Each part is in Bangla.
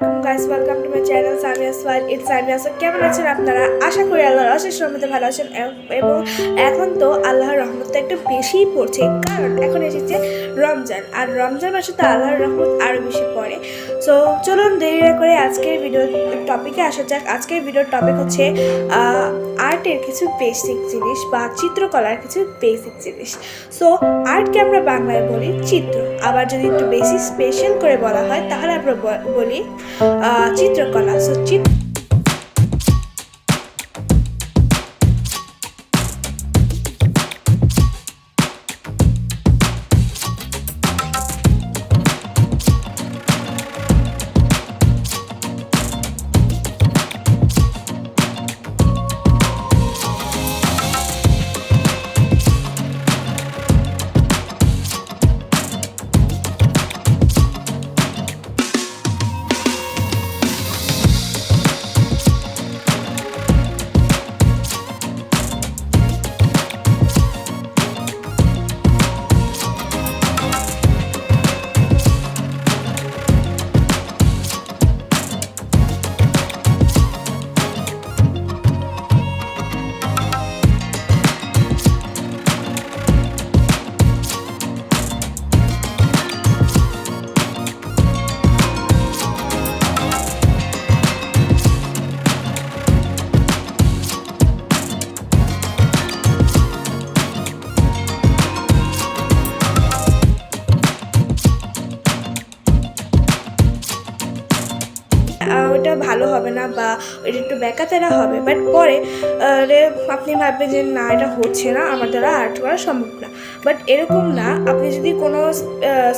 Bye. Guys welcome to my channel Samiya সোয়াল ইট সামিয়া সো কেমন আছেন আপনারা? আশা করি আল্লাহর অশেষ রহমতে ভালো আছেন এবং এখন তো আল্লাহর রহমতটা একটু বেশিই পড়ছে, কারণ এখন এসেছে রমজান। আর রমজান মাসে তো আল্লাহর রহমত আরও বেশি পড়ে। সো চলুন দেরি না করে আজকের ভিডিও টপিকে আসা যাক। আজকের ভিডিওর টপিক হচ্ছে আর্টের কিছু বেসিক জিনিস বা চিত্রকলার কিছু বেসিক জিনিস। সো আর্টকে আমরা বাংলায় বলি চিত্র। আবার যদি একটু বেশি স্পেশাল করে বলা হয়, তাহলে আমরা বলি ચિત્રકલા. સો ચિત્ર ভালো হবে না বা এটা একটু ব্যাকাতেরা হবে। বাট পরে আপনি ভাববেন যে না, এটা হচ্ছে না, আমার দ্বারা আর্ট করা সম্ভব না। বাট এরকম না, আপনি যদি কোনো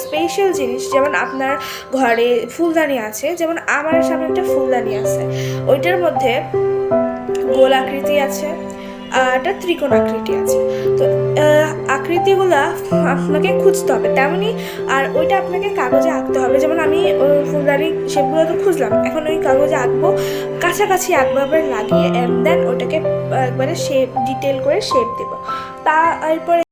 স্পেশাল জিনিস, যেমন আপনার ঘরে ফুলদানি আছে, যেমন আমার সামনে একটা ফুলদানি আছে, ওইটার মধ্যে গোল আকৃতি আছে একটা ত্রিকোণ আকৃতি আছে। তো আকৃতিগুলো আপনাকে খুঁজতে হবে। তেমনই আর ওইটা আপনাকে কাগজে আঁকতে হবে। যেমন আমি ফুলদানি শেপগুলো তো খুঁজলাম। এখন ওই কাগজে আঁকবো, কাছাকাছি আঁকবো আবার লাগিয়ে অ্যান্ড দেন ওটাকে একবারে শেপ ডিটেল করে শেপ দেবো। তা, এরপরে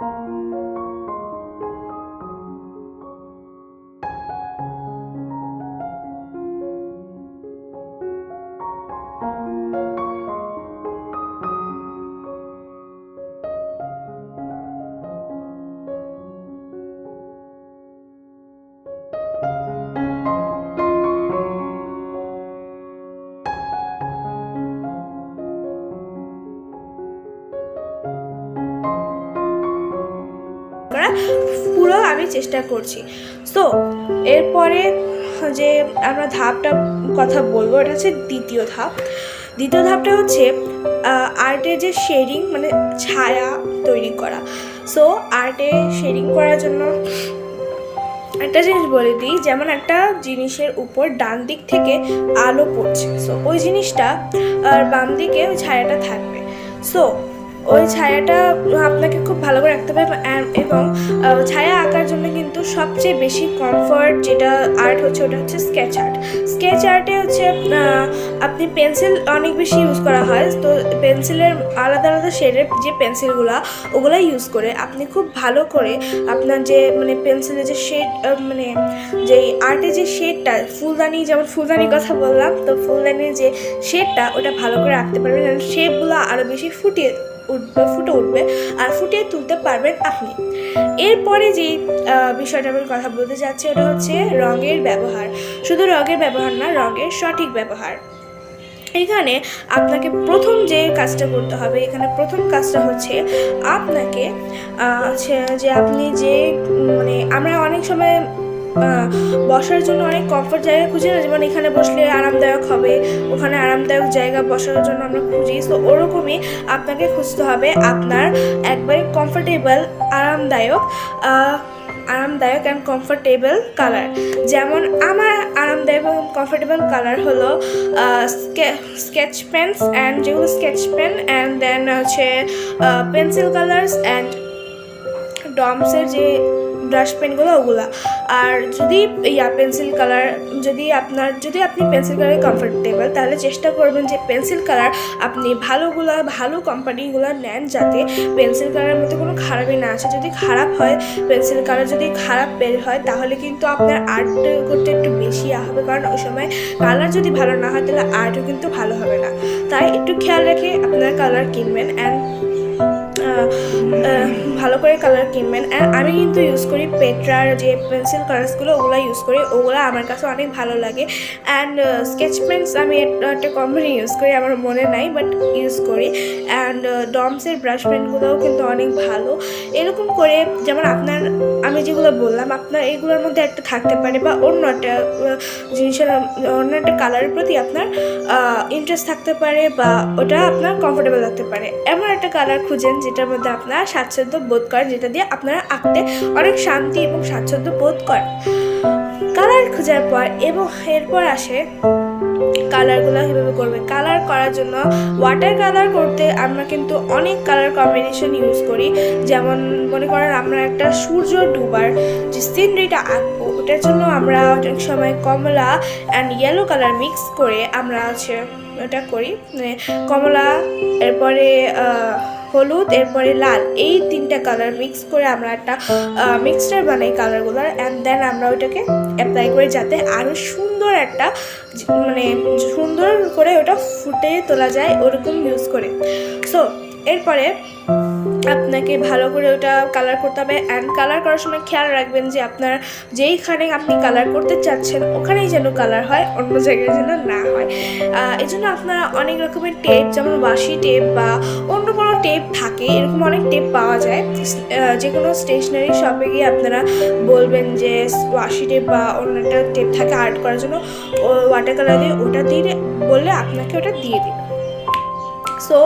করা পুরো আমি চেষ্টা করছি। সো এরপরে যে আমরা ধাপটা কথা বলব, এটা হচ্ছে দ্বিতীয় ধাপ। দ্বিতীয় ধাপটা হচ্ছে আর্টের যে শেডিং মানে ছায়া তৈরি করা। সো আর্টে শেডিং করার জন্য একটা জিনিস বলে দিই, যেমন একটা জিনিসের উপর ডান দিক থেকে আলো পড়ছে। সো ওই জিনিসটা আর বাম দিকে ছায়াটা থাকবে। সো ওই ছায়াটা আপনাকে খুব ভালো করে রাখতে হবে এবং- ছায়া আঁকার জন্য কিন্তু সবচেয়ে বেশি কমফর্ট যেটা আর্ট হচ্ছে ওটা হচ্ছে স্কেচ আর্ট স্কেচ আর্টে হচ্ছে আপনি পেন্সিল অনেক বেশি ইউজ করা হয়, তো পেন্সিলের আলাদা আলাদা শেডের যে পেন্সিলগুলো ওগুলো ইউজ করে আপনি খুব ভালো করে আপনার যে মানে পেন্সিলের যে শেড মানে যে আর্টের যে শেডটা ফুলদানি, যেমন ফুলদানির কথা বললাম, তো ফুলদানির যে শেডটা ওটা ভালো করে রাখতে পারবেন শেপগুলো আরও বেশি ফুটিয়ে উঠবে, ফুটে উঠবে আর ফুটিয়ে তুলতে পারবেন আপনি। এরপরে যে বিষয়টা আমি কথা বলতে চাচ্ছি ওটা হচ্ছে রঙের ব্যবহার। শুধু রঙের ব্যবহার না, রঙের সঠিক ব্যবহার। এখানে আপনাকে প্রথম যে কাজটা করতে হবে, এখানে প্রথম কাজটা হচ্ছে আপনাকে হচ্ছে যে আপনি যে মানে আমরা অনেক সময় বসার জন্য অনেক কমফর্ট জায়গা খুঁজি না, যেমন এখানে বসলে আরামদায়ক হবে, ওখানে আরামদায়ক জায়গা বসার জন্য আমরা খুঁজি। তো ওরকমই আপনাকে খুঁজতে হবে আপনার একবারে কমফোর্টেবল আরামদায়ক আরামদায়ক অ্যান্ড কমফোর্টেবল কালার যেমন আমার আরামদায়ক এবং কমফোর্টেবল কালার হলো স্কেচ পেন্স অ্যান্ড যেগুলো স্কেচ পেন অ্যান্ড দেন হচ্ছে পেন্সিল কালার্স অ্যান্ড ডমসের যে ব্রাশ পেনগুলো ওগুলো। আর যদি, ইয়া পেন্সিল কালার যদি আপনার, যদি আপনি পেন্সিল কালারে কমফোর্টেবল তাহলে চেষ্টা করবেন যে পেন্সিল কালার আপনি ভালোগুলো, ভালো কোম্পানিগুলো নেন যাতে পেন্সিল কালারের মধ্যে কোনো খারাপই না আসে। যদি খারাপ হয় পেন্সিল কালার যদি খারাপ বের হয়, তাহলে কিন্তু আপনার আর্ট করতে একটু বেশি হবে। কারণ ওই সময় কালার যদি ভালো না হয়, তাহলে আর্টও কিন্তু ভালো হবে না। তাই একটু খেয়াল রেখে আপনার কালার কিনবেন। অ্যান্ড ভালো করে কালার কিনবেন অ্যান্ড আমি কিন্তু ইউজ করি পেট্রার যে পেন্সিল কালার্সগুলো ওগুলো ইউজ করি, ওগুলো আমার কাছে অনেক ভালো লাগে। অ্যান্ড স্কেচ পেন্স আমি একটা কোম্পানি ইউজ করি, আমার মনে নাই বাট ইউজ করি। অ্যান্ড ডমসের ব্রাশ পেনগুলোও কিন্তু অনেক ভালো। এরকম করে যেমন আপনার, আমি যেগুলো বললাম, আপনার এগুলোর মধ্যে একটা থাকতে পারে বা অন্য একটা জিনিসের, অন্য একটা কালারের প্রতি আপনার ইন্টারেস্ট থাকতে পারে বা ওটা আপনার কমফোর্টেবল লাগতে পারে। এমন একটা কালার খুঁজেন, যেটার মধ্যে আপনার স্বাচ্ছন্দ্য বোধ করেন যেটা দিয়ে আপনারা আঁকতে অনেক শান্তি এবং স্বাচ্ছন্দ্য বোধ করেন। কালার খোঁজার পর এবং এরপর আসে কালারগুলো কীভাবে করবে। কালার করার জন্য ওয়াটার কালার করতে আমরা কিন্তু অনেক কালার কম্বিনেশন ইউজ করি। যেমন মনে করেন আমরা একটা সূর্য ডুবার যে সিনারিটা আঁকবো, ওটার জন্য আমরা অনেক সময় কমলা অ্যান্ড ইয়েলো কালার মিক্স করে আমরা হচ্ছে ওটা করি। মানে কমলা, এরপরে হলুদ, এরপরে লাল। এই তিনটা কালার মিক্স করে আমরা একটা মিক্সচার বানাই কালারগুলোর অ্যান্ড দেন আমরা ওইটাকে অ্যাপ্লাই করি যাতে আরও সুন্দর একটা মানে সুন্দর করে ওটা ফুটে তোলা যায় ওরকম ইউজ করে। সো এরপরে আপনাকে ভালো করে ওটা কালার করতে হবে অ্যান্ড কালার করার সময় খেয়াল রাখবেন যে আপনার যেইখানে আপনি কালার করতে চাচ্ছেন, ওখানেই যেন কালার হয়, অন্য জায়গায় যেন না হয়। এই জন্য আপনারা অনেক রকমের টেপ যেমন ওয়াশি টেপ বা অন্য কোনো টেপ থাকে, এরকম অনেক টেপ পাওয়া যায়। যে কোনো স্টেশনারি শপে গিয়ে আপনারা বলবেন যে ওয়াশি টেপ বা অন্য একটা টেপ থাকে আর্ট করার জন্য ওয়াটার কালার দিয়ে ওটা দিয়ে বললে আপনাকে ওটা দিয়ে দিবে। সো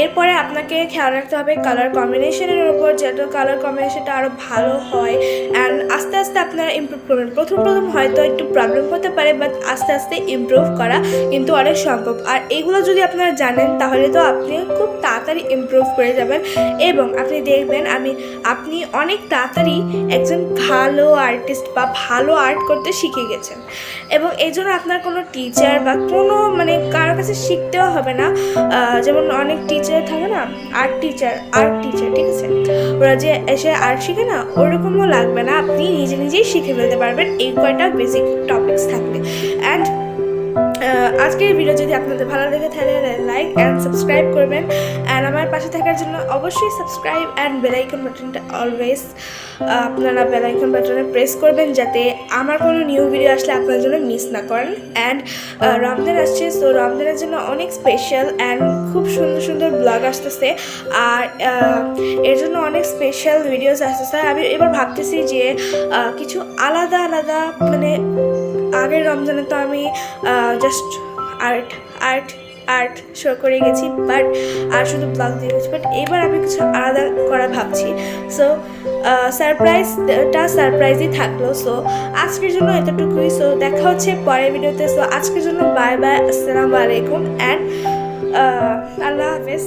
এরপরে আপনাকে খেয়াল রাখতে হবে কালার কম্বিনেশনের উপর যেন কালার কম্বিনেশনটা আরও ভালো হয় অ্যান্ড আস্তে আস্তে আপনারা ইমপ্রুভ করবেন। প্রথম প্রথম হয়তো একটু প্রবলেম হতে পারে বাট আস্তে আস্তে ইমপ্রুভ করা কিন্তু অনেক সম্ভব। আর এগুলো যদি আপনারা জানেন তাহলে তো আপনি খুব তাড়াতাড়ি ইমপ্রুভ করে যাবেন এবং আপনি দেখবেন আমি আপনি অনেক তাড়াতাড়ি একজন ভালো আর্টিস্ট বা ভালো আর্ট করতে শিখে গেছেন। এবং এই জন্য আপনার কোনো টিচার বা কোনো মানে কারোর কাছে শিখতেও হবে না। আহ, যেমন অনেক টিচার থাকে না আর্ট টিচার আর্ট টিচার ঠিক আছে? ওরা যে এসে আর্ট শিখে না, ওরকমও লাগবে না, আপনি নিজে নিজেই শিখে ফেলতে পারবেন, এই কয়টা বেসিক টপিকস থাকলে অ্যান্ড আজকের ভিডিও যদি আপনাদের ভালো লেগে তাহলে লাইক অ্যান্ড সাবস্ক্রাইব করবেন। অ্যান্ড আমার পাশে থাকার জন্য অবশ্যই সাবস্ক্রাইব অ্যান্ড বেলাইকন বাটনটা অলওয়েজ আপনারা বেলাইকন বাটনে প্রেস করবেন যাতে আমার কোনো নিউ ভিডিও আসলে আপনার জন্য মিস না করেন। অ্যান্ড রমজান আসছে সো রমজানের জন্য অনেক স্পেশাল অ্যান্ড খুব সুন্দর সুন্দর ব্লগ আসতেছে। আর এর জন্য অনেক স্পেশাল ভিডিওস আসতেছে। আমি এবার ভাবতেছি যে কিছু আলাদা আলাদা মানে আগের রমজানে তো আমি just art art art show করে গেছি বাট আর শুধু ব্লগ দিয়ে গেছি বাট এবার আমি কিছু আলাদা করা ভাবছি। সো সারপ্রাইজটা সারপ্রাইজই থাকল সো আজকের জন্য এতটুকুই সো দেখা হচ্ছে পরের ভিডিওতে সো আজকের জন্য বাই বাই আসসালামু আলাইকুম অ্যান্ড আল্লাহ হাফেজ।